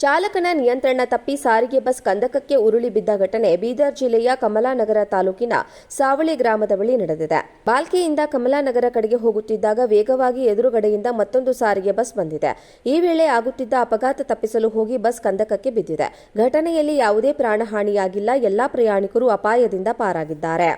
ಚಾಲಕನ ನಿಯಂತ್ರಣ ತಪ್ಪಿ ಸಾರಿಗೆ ಬಸ್ ಕಂದಕಕ್ಕೆ ಉರುಳಿ ಬಿದ್ದ ಘಟನೆ ಬೀದರ್ ಜಿಲ್ಲೆಯ ಕಮಲಾನಗರ ತಾಲೂಕಿನ ಸಾವಳಿ ಗ್ರಾಮದ ಬಳಿ ನಡೆದಿದೆ. ಬಾಲ್ಕಿಯಿಂದ ಕಮಲಾನಗರ ಕಡೆಗೆ ಹೋಗುತ್ತಿದ್ದಾಗ ವೇಗವಾಗಿ ಎದುರುಗಡೆಯಿಂದ ಮತ್ತೊಂದು ಸಾರಿಗೆ ಬಸ್ ಬಂದಿದೆ. ಈ ವೇಳೆ ಆಗುತ್ತಿದ್ದ ಅಪಘಾತ ತಪ್ಪಿಸಲು ಹೋಗಿ ಬಸ್ ಕಂದಕಕ್ಕೆ ಬಿದ್ದಿದೆ. ಘಟನೆಯಲ್ಲಿ ಯಾವುದೇ ಪ್ರಾಣಹಾನಿಯಾಗಿಲ್ಲ. ಎಲ್ಲಾ ಪ್ರಯಾಣಿಕರು ಅಪಾಯದಿಂದ ಪಾರಾಗಿದ್ದಾರೆ.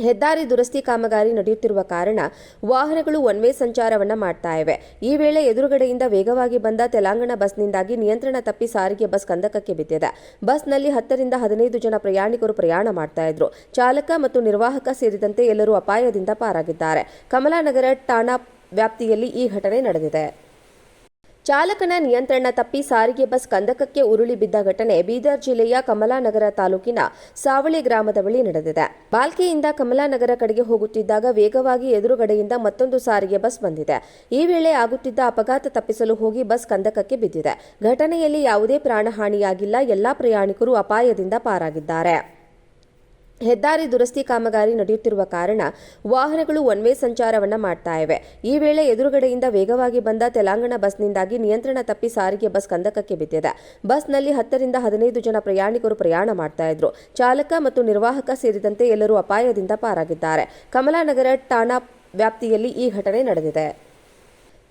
ಹೆದ್ದಾರಿ ದುರಸ್ತಿ ಕಾಮಗಾರಿ ನಡೆಯುತ್ತಿರುವ ಕಾರಣ ವಾಹನಗಳು ಒನ್ ವೇ ಸಂಚಾರವನ್ನ ಮಾಡ್ತಾ ಇವೆ. ಈ ವೇಳೆ ಎದುರುಗಡೆಯಿಂದ ವೇಗವಾಗಿ ಬಂದ ತೆಲಂಗಾಣ ಬಸ್ನಿಂದಾಗಿ ನಿಯಂತ್ರಣ ತಪ್ಪಿ ಸಾರಿಗೆ ಬಸ್ ಕಂದಕಕ್ಕೆ ಬಿದ್ದಿದೆ. ಬಸ್ನಲ್ಲಿ ಹತ್ತರಿಂದ ಹದಿನೈದು ಜನ ಪ್ರಯಾಣಿಕರು ಪ್ರಯಾಣ ಮಾಡ್ತಾ ಇದ್ರು. ಚಾಲಕ ಮತ್ತು ನಿರ್ವಾಹಕ ಸೇರಿದಂತೆ ಎಲ್ಲರೂ ಅಪಾಯದಿಂದ ಪಾರಾಗಿದ್ದಾರೆ. ಕಮಲಾನಗರ ಠಾಣಾ ವ್ಯಾಪ್ತಿಯಲ್ಲಿ ಈ ಘಟನೆ ನಡೆದಿದೆ. ಚಾಲಕನ ನಿಯಂತ್ರಣ ತಪ್ಪಿ ಸಾರಿಗೆ ಬಸ್ ಕಂದಕಕ್ಕೆ ಉರುಳಿ ಬಿದ್ದ ಘಟನೆ ಬೀದರ್ ಜಿಲ್ಲೆಯ ಕಮಲಾನಗರ ತಾಲೂಕಿನ ಸಾವಳಿ ಗ್ರಾಮದ ಬಳಿ ನಡೆದಿದೆ. ಬಾಲ್ಕಿಯಿಂದ ಕಮಲಾನಗರ ಕಡೆಗೆ ಹೋಗುತ್ತಿದ್ದಾಗ ವೇಗವಾಗಿ ಎದುರುಗಡೆಯಿಂದ ಮತ್ತೊಂದು ಸಾರಿಗೆ ಬಸ್ ಬಂದಿದೆ. ಈ ವೇಳೆ ಆಗುತ್ತಿದ್ದ ಅಪಘಾತ ತಪ್ಪಿಸಲು ಹೋಗಿ ಬಸ್ ಕಂದಕಕ್ಕೆ ಬಿದ್ದಿದೆ. ಘಟನೆಯಲ್ಲಿ ಯಾವುದೇ ಪ್ರಾಣಹಾನಿಯಾಗಿಲ್ಲ. ಎಲ್ಲಾ ಪ್ರಯಾಣಿಕರು ಅಪಾಯದಿಂದ ಪಾರಾಗಿದ್ದಾರೆ. ಹೆದ್ದಾರಿ ದುರಸ್ತಿ ಕಾಮಗಾರಿ ನಡೆಯುತ್ತಿರುವ ಕಾರಣ ವಾಹನಗಳು ಒನ್ ವೇ ಸಂಚಾರವನ್ನ ಮಾಡ್ತಾ ಇವೆ. ಈ ವೇಳೆ ಎದುರುಗಡೆಯಿಂದ ವೇಗವಾಗಿ ಬಂದ ತೆಲಂಗಾಣ ಬಸ್ನಿಂದಾಗಿ ನಿಯಂತ್ರಣ ತಪ್ಪಿ ಸಾರಿಗೆ ಬಸ್ ಕಂದಕಕ್ಕೆ ಬಿದ್ದಿದೆ. ಬಸ್ನಲ್ಲಿ ಹತ್ತರಿಂದ ಹದಿನೈದು ಜನ ಪ್ರಯಾಣಿಕರು ಪ್ರಯಾಣ ಮಾಡ್ತಾ ಇದ್ರು. ಚಾಲಕ ಮತ್ತು ನಿರ್ವಾಹಕ ಸೇರಿದಂತೆ ಎಲ್ಲರೂ ಅಪಾಯದಿಂದ ಪಾರಾಗಿದ್ದಾರೆ. ಕಮಲಾನಗರ ಠಾಣಾ ವ್ಯಾಪ್ತಿಯಲ್ಲಿ ಈ ಘಟನೆ ನಡೆದಿದೆ.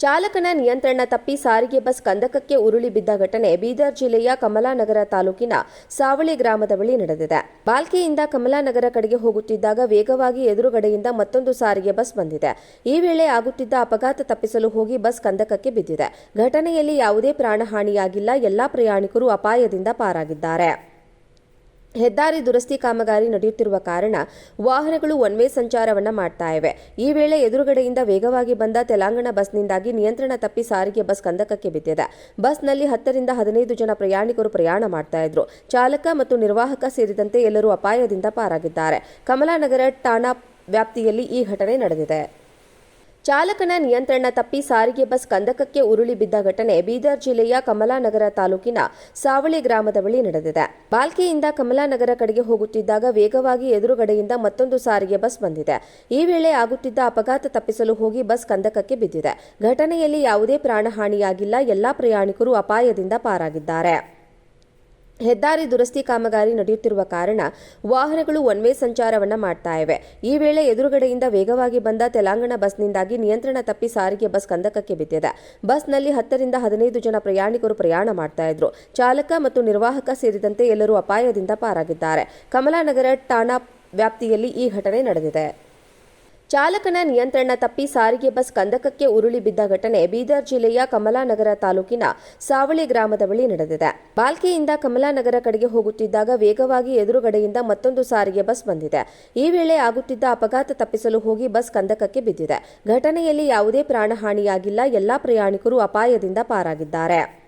ಚಾಲಕನ ನಿಯಂತ್ರಣ ತಪ್ಪಿ ಸಾರಿಗೆ ಬಸ್ ಕಂದಕಕ್ಕೆ ಉರುಳಿ ಬಿದ್ದ ಘಟನೆ ಬೀದರ್ ಜಿಲ್ಲೆಯ ಕಮಲಾನಗರ ತಾಲೂಕಿನ ಸಾವಳಿ ಗ್ರಾಮದ ಬಳಿ ನಡೆದಿದೆ. ಬಾಲ್ಕಿಯಿಂದ ಕಮಲಾನಗರ ಕಡೆಗೆ ಹೋಗುತ್ತಿದ್ದಾಗ ವೇಗವಾಗಿ ಎದುರುಗಡೆಯಿಂದ ಮತ್ತೊಂದು ಸಾರಿಗೆ ಬಸ್ ಬಂದಿದೆ. ಈ ವೇಳೆ ಆಗುತ್ತಿದ್ದ ಅಪಘಾತ ತಪ್ಪಿಸಲು ಹೋಗಿ ಬಸ್ ಕಂದಕಕ್ಕೆ ಬಿದ್ದಿದೆ. ಘಟನೆಯಲ್ಲಿ ಯಾವುದೇ ಪ್ರಾಣಹಾನಿಯಾಗಿಲ್ಲ. ಎಲ್ಲಾ ಪ್ರಯಾಣಿಕರು ಅಪಾಯದಿಂದ ಪಾರಾಗಿದ್ದಾರೆ. ಹೆದ್ದಾರಿ ದುರಸ್ತಿ ಕಾಮಗಾರಿ ನಡೆಯುತ್ತಿರುವ ಕಾರಣ ವಾಹನಗಳು ಒನ್ ವೇ ಸಂಚಾರವನ್ನು ಮಾಡ್ತಾ ಇವೆ. ಈ ವೇಳೆ ಎದುರುಗಡೆಯಿಂದ ವೇಗವಾಗಿ ಬಂದ ತೆಲಂಗಾಣ ಬಸ್ನಿಂದಾಗಿ ನಿಯಂತ್ರಣ ತಪ್ಪಿ ಸಾರಿಗೆ ಬಸ್ ಕಂದಕಕ್ಕೆ ಬಿದ್ದಿದೆ. ಬಸ್ನಲ್ಲಿ ಹತ್ತರಿಂದ ಹದಿನೈದು ಜನ ಪ್ರಯಾಣಿಕರು ಪ್ರಯಾಣ ಮಾಡ್ತಾ ಇದ್ರು. ಚಾಲಕ ಮತ್ತು ನಿರ್ವಾಹಕ ಸೇರಿದಂತೆ ಎಲ್ಲರೂ ಅಪಾಯದಿಂದ ಪಾರಾಗಿದ್ದಾರೆ. ಕಮಲಾನಗರ ಠಾಣಾ ವ್ಯಾಪ್ತಿಯಲ್ಲಿ ಈ ಘಟನೆ ನಡೆದಿದೆ. ಚಾಲಕನ ನಿಯಂತ್ರಣ ತಪ್ಪಿ ಸಾರಿಗೆ ಬಸ್ ಕಂದಕಕ್ಕೆ ಉರುಳಿ ಬಿದ್ದ ಘಟನೆ ಬೀದರ್ ಜಿಲ್ಲೆಯ ಕಮಲಾನಗರ ತಾಲೂಕಿನ ಸಾವಳಿ ಗ್ರಾಮದ ಬಳಿ ನಡೆದಿದೆ. ಬಾಲ್ಕಿಯಿಂದ ಕಮಲಾನಗರ ಕಡೆಗೆ ಹೋಗುತ್ತಿದ್ದಾಗ ವೇಗವಾಗಿ ಎದುರುಗಡೆಯಿಂದ ಮತ್ತೊಂದು ಸಾರಿಗೆ ಬಸ್ ಬಂದಿದೆ. ಈ ವೇಳೆ ಆಗುತ್ತಿದ್ದ ಅಪಘಾತ ತಪ್ಪಿಸಲು ಹೋಗಿ ಬಸ್ ಕಂದಕಕ್ಕೆ ಬಿದ್ದಿದೆ. ಘಟನೆಯಲ್ಲಿ ಯಾವುದೇ ಪ್ರಾಣಹಾನಿಯಾಗಿಲ್ಲ. ಎಲ್ಲಾ ಪ್ರಯಾಣಿಕರು ಅಪಾಯದಿಂದ ಪಾರಾಗಿದ್ದಾರೆ. ಹೆದ್ದಾರಿ ದುರಸ್ತಿ ಕಾಮಗಾರಿ ನಡೆಯುತ್ತಿರುವ ಕಾರಣ ವಾಹನಗಳು ಒನ್ ವೇ ಸಂಚಾರವನ್ನ ಮಾಡ್ತಾ ಇವೆ. ಈ ವೇಳೆ ಎದುರುಗಡೆಯಿಂದ ವೇಗವಾಗಿ ಬಂದ ತೆಲಂಗಾಣ ಬಸ್ನಿಂದಾಗಿ ನಿಯಂತ್ರಣ ತಪ್ಪಿ ಸಾರಿಗೆ ಬಸ್ ಕಂದಕಕ್ಕೆ ಬಿದ್ದಿದೆ. ಬಸ್ನಲ್ಲಿ ಹತ್ತರಿಂದ ಹದಿನೈದು ಜನ ಪ್ರಯಾಣಿಕರು ಪ್ರಯಾಣ ಮಾಡ್ತಾ ಇದ್ರು. ಚಾಲಕ ಮತ್ತು ನಿರ್ವಾಹಕ ಸೇರಿದಂತೆ ಎಲ್ಲರೂ ಅಪಾಯದಿಂದ ಪಾರಾಗಿದ್ದಾರೆ. ಕಮಲಾನಗರ ಠಾಣಾ ವ್ಯಾಪ್ತಿಯಲ್ಲಿ ಈ ಘಟನೆ ನಡೆದಿದೆ. ಚಾಲಕನ ನಿಯಂತ್ರಣ ತಪ್ಪಿ ಸಾರಿಗೆ ಬಸ್ ಕಂದಕಕ್ಕೆ ಉರುಳಿ ಬಿದ್ದ ಘಟನೆ ಬೀದರ್ ಜಿಲ್ಲೆಯ ಕಮಲಾನಗರ ತಾಲೂಕಿನ ಸಾವಳಿ ಗ್ರಾಮದ ಬಳಿ ನಡೆದಿದೆ. ಬಾಲ್ಕಿಯಿಂದ ಕಮಲಾನಗರ ಕಡೆಗೆ ಹೋಗುತ್ತಿದ್ದಾಗ ವೇಗವಾಗಿ ಎದುರುಗಡೆಯಿಂದ ಮತ್ತೊಂದು ಸಾರಿಗೆ ಬಸ್ ಬಂದಿದೆ. ಈ ವೇಳೆ ಆಗುತ್ತಿದ್ದ ಅಪಘಾತ ತಪ್ಪಿಸಲು ಹೋಗಿ ಬಸ್ ಕಂದಕಕ್ಕೆ ಬಿದ್ದಿದೆ. ಘಟನೆಯಲ್ಲಿ ಯಾವುದೇ ಪ್ರಾಣಹಾನಿಯಾಗಿಲ್ಲ. ಎಲ್ಲಾ ಪ್ರಯಾಣಿಕರು ಅಪಾಯದಿಂದ ಪಾರಾಗಿದ್ದಾರೆ.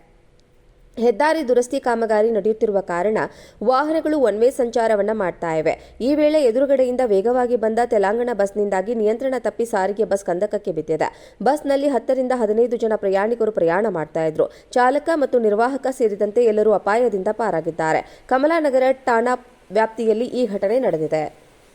ಹೆದ್ದಾರಿ ದುರಸ್ತಿ ಕಾಮಗಾರಿ ನಡೆಯುತ್ತಿರುವ ಕಾರಣ ವಾಹನಗಳು ಒನ್ ವೇ ಸಂಚಾರವನ್ನ ಮಾಡ್ತಾ ಇವೆ. ಈ ವೇಳೆ ಎದುರುಗಡೆಯಿಂದ ವೇಗವಾಗಿ ಬಂದ ತೆಲಂಗಾಣ ಬಸ್ನಿಂದಾಗಿ ನಿಯಂತ್ರಣ ತಪ್ಪಿ ಸಾರಿಗೆ ಬಸ್ ಕಂದಕಕ್ಕೆ ಬಿದ್ದಿದೆ. ಬಸ್ನಲ್ಲಿ ಹತ್ತರಿಂದ ಹದಿನೈದು ಜನ ಪ್ರಯಾಣಿಕರು ಪ್ರಯಾಣ ಮಾಡ್ತಾ ಇದ್ರು. ಚಾಲಕ ಮತ್ತು ನಿರ್ವಾಹಕ ಸೇರಿದಂತೆ ಎಲ್ಲರೂ ಅಪಾಯದಿಂದ ಪಾರಾಗಿದ್ದಾರೆ. ಕಮಲಾನಗರ ಠಾಣಾ ವ್ಯಾಪ್ತಿಯಲ್ಲಿ ಈ ಘಟನೆ ನಡೆದಿದೆ.